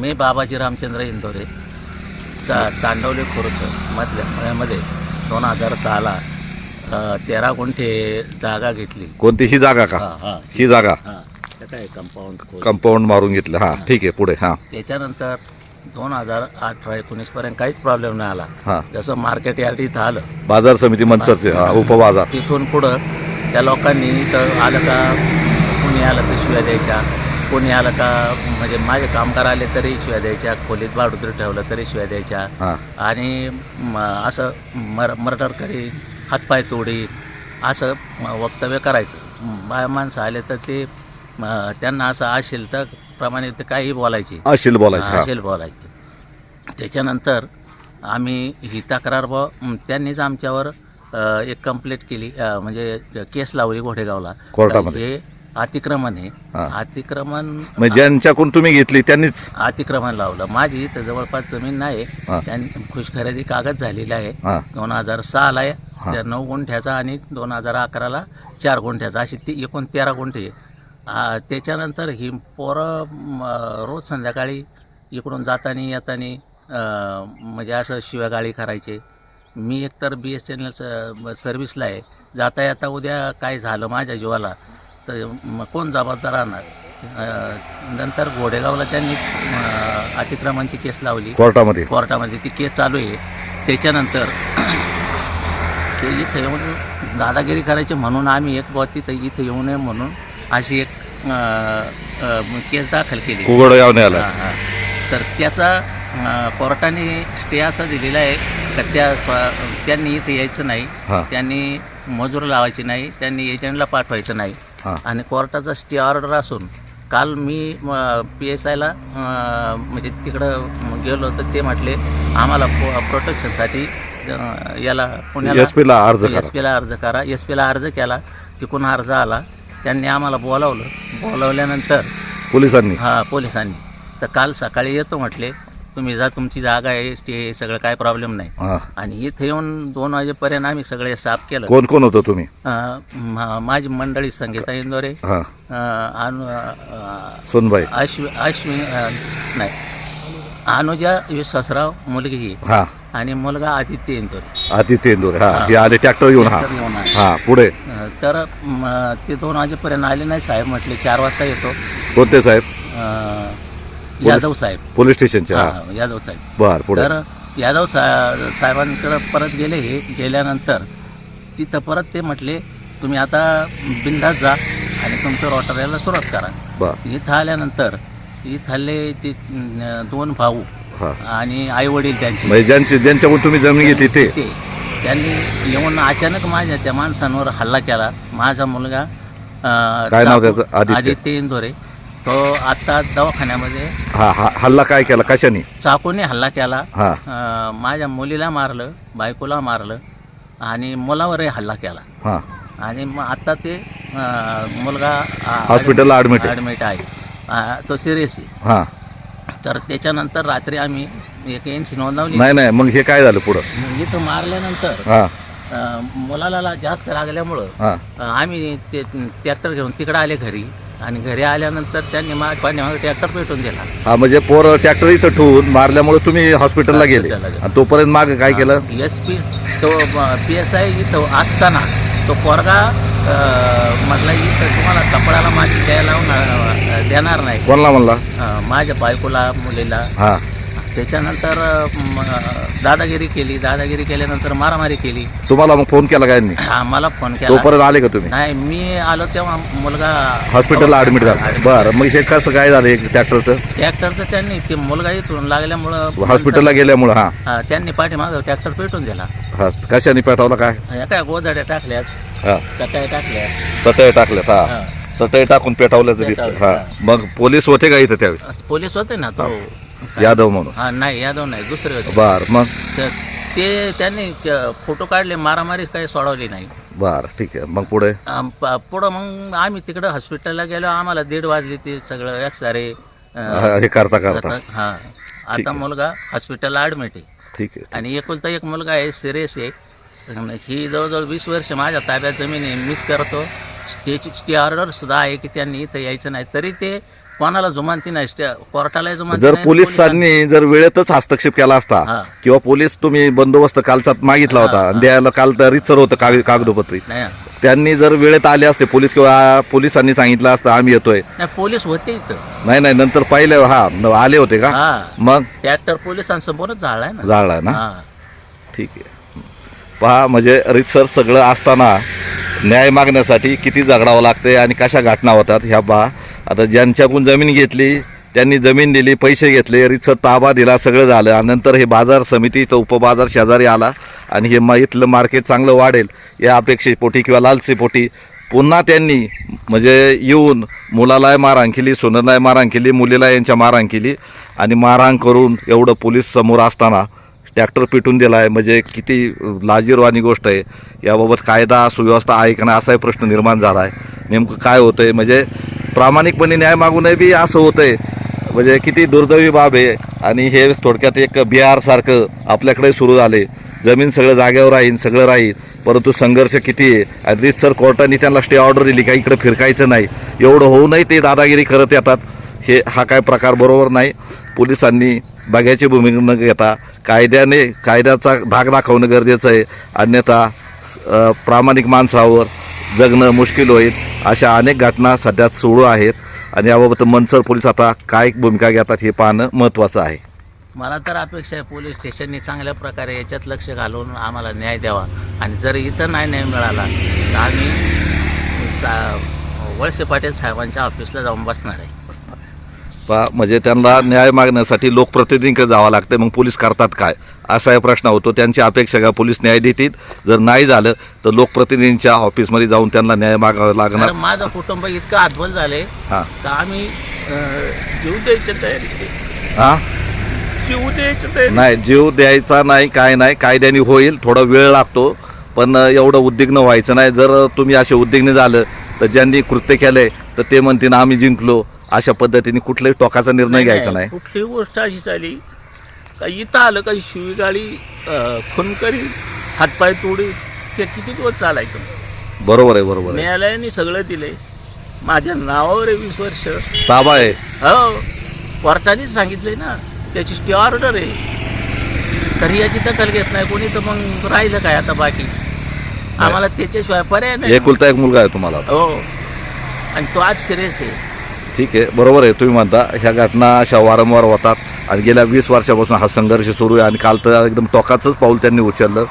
मी बाबाजी रामचंद्र इंदोरे चा चांडवले खुर्द मधल्या मळ्यामध्ये दोन हजार सहाला तेरा गुंठे जागा घेतली. कोणती? ही जागा का? हा हा. ही जागा? हा. ते काय कंपाऊंड कंपाऊंड मारून घेतलं. हा ठीक आहे पुढे हा. त्याच्यानंतर दोन हजार अठरा एकोणीसपर्यंत काहीच प्रॉब्लेम नाही आला. हा. जसं मार्केट यार्ड इथं आलं बाजार समिती मनसरचे हा, उपबाजार. तिथून पुढं त्या लोकांनी इथं आलं का कुणी आलं तर शिव्या द्यायच्या? कोणी आलं का म्हणजे माझे कामगार आले तरी शिव्या द्यायच्या खोलीत बाडुत्री ठेवलं तरी शिव्या द्यायच्या. आणि म, असं मर मर्डर करी हातपाय तोडी असं म, वक्तव्य करायचं. बाया माणसं आले तर ते म, त्यांना असं असेल तर प्रमाणे ते काही बोलायचे. अशील बोलायचं हा असेल बोलायचे. त्याच्यानंतर आम्ही ही तक्रार ब त्यांनीच आमच्यावर अ, एक कंप्लेंट केली अ, म्हणजे केस लावली घोडेगावला. कोर्टामध्ये. हे अतिक्रमण आहे. हा. अतिक्रमण म्हणजे ज्यांच्याकडून तुम्ही घेतली त्यांनीच अतिक्रमण लावलं. माझी इथं जवळपास जमीन नाही. त्यांनी खुश खरेदी कागद झालेला आहे. दोन हजार सहाला आहे. त्या नऊ गुंठ्याचा आणि दोन हजार अकराला चार गुंठ्याचा. अशी ती एकूण तेरा गुंठे त्याच्यानंतर ही पोरं रोज संध्याकाळी इकडून जातानी येतानी म्हणजे असं शिव्यागाळी करायचे. मी एकतर बी एस एन एल सर्व्हिसला आहे. जाता येता उद्या काय झालं माझ्या जीवाला? तर मग कोण जबाबदार राहणार? नंतर घोडेगावला त्यांनी अ, अतिक्रमणची केस लावली. कोर्टामध्ये. कोर्टामध्ये ती केस चालू आहे. त्याच्यानंतर ते इथं येऊन दादागिरी करायचे म्हणून आम्ही एक बुवा तिथं इथं येऊ नये म्हणून अशी एक अं, अं, केस दाखल केली. कुगड यावणे आला. हां, हां. तर त्याचा अं, कोर्टाने स्टे असा दिलेला आहे का त्या स्व- त्यांनी इथं यायचं नाही. हा. त्यांनी मजूर लावायची नाही. त्यांनी एजंटला पाठवायचं नाही. हा. आणि कोर्टाचा स्टे ऑर्डर असून काल मी पी एस आयला म्हणजे तिकडं गेलो तर ते म्हटले आम्हाला प्रो प्रोटेक्शनसाठी याला पुण्याला एस ला अर्ज एस पीला अर्ज करा. एस पीला अर्ज केला. तिकून अर्ज आला. त्यांनी आम्हाला बोलावलं. बोलावल्यानंतर पोलिसांनी. हा पोलिसांनी. तर काल सकाळी येतो म्हटले. तुम्ही जा तुमची जागा आहे स्टे सगळं काय प्रॉब्लेम नाही. हा. आणि इथे येऊन दोन वाजेपर्यंत आम्ही सगळे साफ केलं. कोण कोण होतं तुम्ही? अं, मा- माझी मंडळी संगीता इंदोरे हा. अं, अनु अं, सोनबाई. अश्वी अश्वी अं, नाही. अनुजा विश्वासराव मुलगी ही. हा. आणि मुलगा आदित्य इंदोरे. आदित्य इंदोरे हा. हे. आले ट्रॅक्टर घेऊन हा. आले. हा पुढे. अं, तर म, ते दोन वाजेपर्यंत आले नाही साहेब म्हटले चार वाजता येतो. कोणते साहेब? अं, यादव साहेब. पोलीस स्टेशनचे हा. हा, यादव साहेब. बर पुढे. तर यादव सा साहेबांकडे परत गेले हे गेल्यानंतर तिथं परत ते म्हटले तुम्ही आता बिंदास जा आणि तुमचं रोटऱ्याला सुरुवात करा. बर. इथं आल्यानंतर इथं आले ते अं, दोन भाऊ हा. आणि आई वडील त्यांचे. म्हणजे ज्यांचे ज्यांच्याकडून तुम्ही जमीन घेतली ते. ते. त्यांनी येऊन अचानक माझ्या त्या माणसांवर हल्ला केला. माझा मुलगा अं, काय नाव चाकू- त्याचं? आदित्य. आदित्य इंदोरे. तो आता दवाखान्यामध्ये हा हा हल्ला काय केला? कशाने? चाकूने हल्ला केला. हा. अं, माझ्या मुलीला मारलं बायकोला मारलं आणि मुलावरही हल्ला केला. हा. आणि मग आता ते अं, मुलगा हॉस्पिटलला admit आहे. ॲडमिट आहे. अं, तो सिरियस आहे. हा. तर त्याच्यानंतर रात्री आम्ही एक एनसी नोंदवली नाही नाही मग हे काय झालं पुढं? मग इथं मारल्यानंतर हा. अं, मुलाला ला- जास्त लागल्यामुळं हा. अं, आम्ही ते ट्रॅक्टर घेऊन तिकडे आले घरी. आणि घरी आल्यानंतर त्यांनी मा पाण्यामागे ट्रॅक्टर पेटून दिला. हा म्हणजे पोर ट्रॅक्टर इथं ठेवून मारल्यामुळे तुम्ही हॉस्पिटलला गेले. हॉस्पिटलला गेलो. आणि तोपर्यंत माग काय केलं? एस पी तो पी एस आय इथं असताना तो पोरगा अं, म्हटला इथं तुम्हाला कपड्याला माती द्यायला अं, देणार नाही. कोणाला म्हणला? अं, माझ्या बायकोला मुलीला. हा. त्याच्यानंतर दादागिरी केली. दादागिरी केल्यानंतर मारामारी केली. तुम्हाला मग फोन केला काय यांनी? हा मला फोन केला. तोपर्यंत आले का तुम्ही? नाही मी आलो तेव्हा मुलगा हॉस्पिटलला ऍडमिट झाला. Admit. बरं मग हे कसं काय झालं? एक ट्रॅक्टरचं ट्रॅक्टरचं त्यांनी ते मुलगा इथून लागल्यामुळं हॉस्पिटलला गेल्यामुळं हा. हा, त्यांनी पाठीमागं ट्रॅक्टर पेटून दिला. हा कशाने पेटवला काय? या काय गोधड्या टाकल्यात हा. टाकल्या चटई टाकल्यात हा. हा. चटई टाकून पेटवल्याचं दिसतं हा. हा. मग पोलीस होते का इथं त्यावेळी? पोलीस होते ना तो यादव म्हणून. हा नाही यादव नाही दुसरे होते. बर मग? तर ते त्यांनी क- फोटो काढले मारामारी काही सोडवली नाही. बर ठीक आहे. मग पुढे? आम- प- पुढं मग आम्ही तिकडं हॉस्पिटलला गेलो आम्हाला दीड वाजली ते सगळं एक्सरे हा, हे करता करता. हा. आता मुलगा हॉस्पिटलला ॲडमिट आहे. ठीक आहे आणि एकुलता एक मुलगा आहे सिरियस आहे. ही जवळजवळ वीस वर्ष माझ्या ताब्यात जमीन आहे मीच करतो. स्टेची स्टे ऑर्डर सुद्धा आहे की त्यांनी इथं यायचं नाही. तरी ते कोणाला जुमानती नाही स्टे- कोर्टाला जुमानती जर नाही, पोलिसांनी जर वेळेतच हस्तक्षेप केला असता हा. किंवा पोलीस तुम्ही बंदोबस्त कालचा मागितला होता आणि. द्यायला काल तर रितसर होतं काग- कागदोपत्री. नाही. त्यांनी जर वेळेत आले असते पोलीस किंवा पोलिसांनी सांगितलं असतं आम्ही येतोय. नाही पोलीस होते इथं. नाही नाही नंतर पाहिले हा न- आले होते का? हा. मग? ट्रॅक्टर पोलिसांसमोरच झालाय ना. जाळला ना? हा. ठीक आहे. पहा म्हणजे रितसर सगळं असताना न्याय मागण्यासाठी किती झगडावं लागते आणि कशा घटना होतात ह्या पहा. आता ज्यांच्याकडून जमीन घेतली त्यांनी जमीन दिली पैसे घेतले रितसर ताबा दिला सगळं झालं. आणि नंतर हे बाजार समिती तो उपबाजार शेजारी आला. आणि हे मग इथलं मार्केट चांगलं वाढेल या अपेक्षेपोटी किंवा लालसेपोटी पुन्हा त्यांनी म्हणजे येऊन मुलालाही मारहाण केली सोनरलाही मारहाण केली मुलीला यांच्या मारहाण केली. आणि मारहाण करून एवढं पोलीस समोर असताना ट्रॅक्टर पिटून दिला आहे म्हणजे किती लाजीरवाणी गोष्ट आहे. याबाबत कायदा सुव्यवस्था आहे का नाही असाही प्रश्न निर्माण झाला आहे नेमकं काय होतं आहे म्हणजे प्रामाणिकपणे न्याय मागूनही बी असं होतं आहे म्हणजे किती दुर्दैवी बाब आहे. आणि हे थोडक्यात एक बिहारसारखं आपल्याकडे सुरू झाले जमीन सगळं जागेवर राहील सगळं राहील. परंतु संघर्ष किती आहे? आणि रितसर कोर्टाने त्यांना स्टे ऑर्डर दिली का? इकडे फिरकायचं नाही. एवढं होऊनही ते दादागिरी करत येतात. हे हा काय प्रकार बरोबर नाही. पोलिसांनी बघ्याची भूमिका न घेता कायद्याने कायद्याचा भाग दाखवणं गरजेचं आहे. अन्यथा प्रामाणिक माणसावर जगणं मुश्किल होईल अशा अनेक घटना सध्या सुरू आहेत. आणि याबाबत मनसर पोलीस आता काय भूमिका घेतात हे पाहणं महत्त्वाचं आहे. मला तर अपेक्षा आहे पोलीस स्टेशननी चांगल्या प्रकारे याच्यात लक्ष घालून आम्हाला न्याय द्यावा. आणि जर इथं नाही न्याय मिळाला तर आम्ही सा वळसे पाटील साहेबांच्या ऑफिसला जाऊन बसणार आहे. पहा म्हणजे त्यांना न्याय मागण्यासाठी लोकप्रतिनिधीकडे जावं लागतं मग पोलीस करतात काय? असा प्रश्न होतो. त्यांची अपेक्षा का पोलीस न्याय देतील? जर नाही झालं तर लोकप्रतिनिधींच्या ऑफिसमध्ये जाऊन त्यांना न्याय मागावा लागणार. माझं कुटुंब इतकं आध्वल झाले हां. तर आम्ही जीव द्यायच्या तयारी हां? जीव द्यायच्या तयारी नाही जीव द्यायचा नाही काय नाही. कायद्याने होईल थोडा वेळ लागतो. पण एवढं उद्विग्न व्हायचं नाही. जर तुम्ही असे उद्विग्न झालं तर ज्यांनी कृत्य केलंय तर ते म्हणतील आम्ही जिंकलो. अशा पद्धतीने कुठलाही टोकाचा निर्णय घ्यायचा नाही. कुठलीही गोष्ट अशी झाली का इथं आलं का शिवीगाळी खून करी हातपाय तोडी ते किती दिवस चालायचं? बरोबर आहे बरोबर न्यायालयाने सगळं दिले माझ्या नावावर आहे वीस वर्ष. ताबा आहे. हो. कोर्टानेच सांगितले ना त्याची स्टे ऑर्डर आहे. तरी याची दखल घेत नाही कोणी तर मग राहिलं काय आता बाकी? आम्हाला त्याच्याशिवाय पर्याय नाही. एकुलता एक मुलगा आहे तुम्हाला हो. आणि तो आज सिरियस आहे. ठीक आहे बरोबर आहे. तुम्ही म्हणता ह्या घटना अशा वारंवार होतात आणि गेल्या वीस वर्षापासून हा संघर्ष सुरू आहे आणि काल तर एकदम टोकाचंच पाऊल त्यांनी उचललं.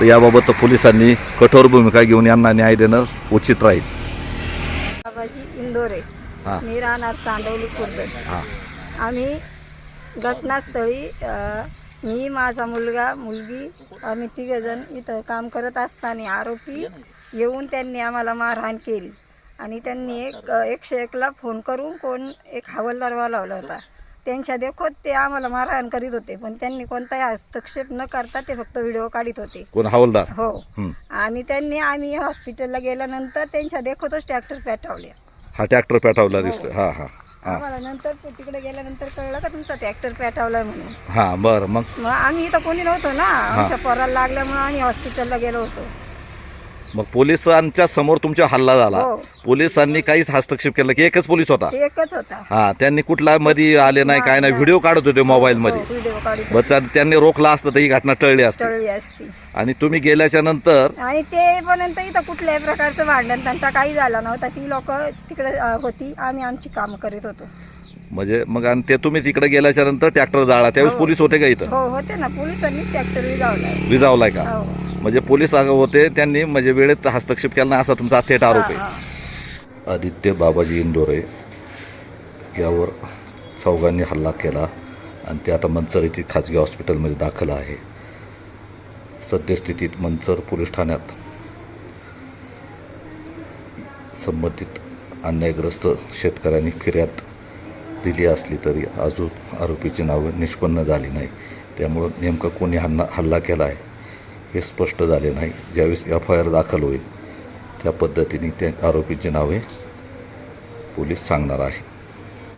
तर याबाबत पोलिसांनी कठोर भूमिका घेऊन यांना न्याय देणं उचित राहील. बाबाजी इंदोरे. हां. मी राहणार चांदवली खुर्द. हां. आम्ही घटनास्थळी अ, मी माझा मुलगा मुलगी आम्ही तिघजण इथं काम करत असताना आरोपी येऊन त्यांनी आम्हाला मारहाण केली. आणि त्यांनी एक एकशे एकला फोन करून कोण एक हवालदार बोलावला होता. त्यांच्या देखोत ते आम्हाला मारहाण करीत होते पण त्यांनी कोणताही हस्तक्षेप न करता ते फक्त व्हिडिओ काढत होते. कोण? हवलदार? हो. आणि त्यांनी आम्ही हॉस्पिटलला गेल्यानंतर त्यांच्या देखोतच ट्रॅक्टर पेटवले हा ट्रॅक्टर पेटवला हां. हां हां. आम्हाला नंतर ते तिकडे गेल्यानंतर कळलं का तुमचा ट्रॅक्टर पेटवलाय म्हणून. हां बरं. मग? मग आम्ही इथं कोणी नव्हतो ना. आमच्या पोराला लागल्यामुळे आम्ही हॉस्पिटलला गेलो होतो. मग पोलिसांच्या समोर तुमचा हल्ला झाला. हो. पोलिसांनी काहीच हस्तक्षेप केला की एकच पोलीस होता? एकच होता. हा त्यांनी कुठला मध्ये आले नाही काय नाही व्हिडिओ काढत होते मोबाईल मध्ये व्हिडिओ काढत बच्चा त्यांनी रोखला असतं तर ही घटना टळली असते. टळली असती. आणि तुम्ही गेल्याच्यानंतर आणि ते पर्यंत इथं कुठल्याही प्रकारचं भांडण त्यांचा काही झाला नव्हता. ती लोक तिकडे अं, होती आम्ही आमची कामं करीत होतो. म्हणजे मग आणि ते तुम्ही तिकडे गेल्याच्यानंतर ट्रॅक्टर जाळा. त्यावेळेस हो. पोलीस होते का इथं? हो होते ना. पोलिसांनीच ट्रॅक्टर विजावलाय. विजावलाय का? हो. म्हणजे पोलीस होते त्यांनी म्हणजे वेळेत हस्तक्षेप केला नाही असा तुमचा थेट आरोप हा, आहे हा. आदित्य बाबाजी इंदोरे यावर चौघांनी हल्ला केला आणि ते आता मंचर येथील खाजगी हॉस्पिटलमध्ये दाखल आहे. सद्यस्थितीत मंचर पोलीस ठाण्यात संबंधित अन्यायग्रस्त शेतकऱ्यांनी फिर्याद दिली असली तरी अजून आरोपीची नावं निष्पन्न झाली नाही. त्यामुळं नेमकं कोणी हल्ला हल्ला केला आहे हे स्पष्ट झाले नाही. ज्यावेळेस एफ आय आर दाखल होईल त्या पद्धतीने त्या आरोपीची नावे पोलीस सांगणार आहे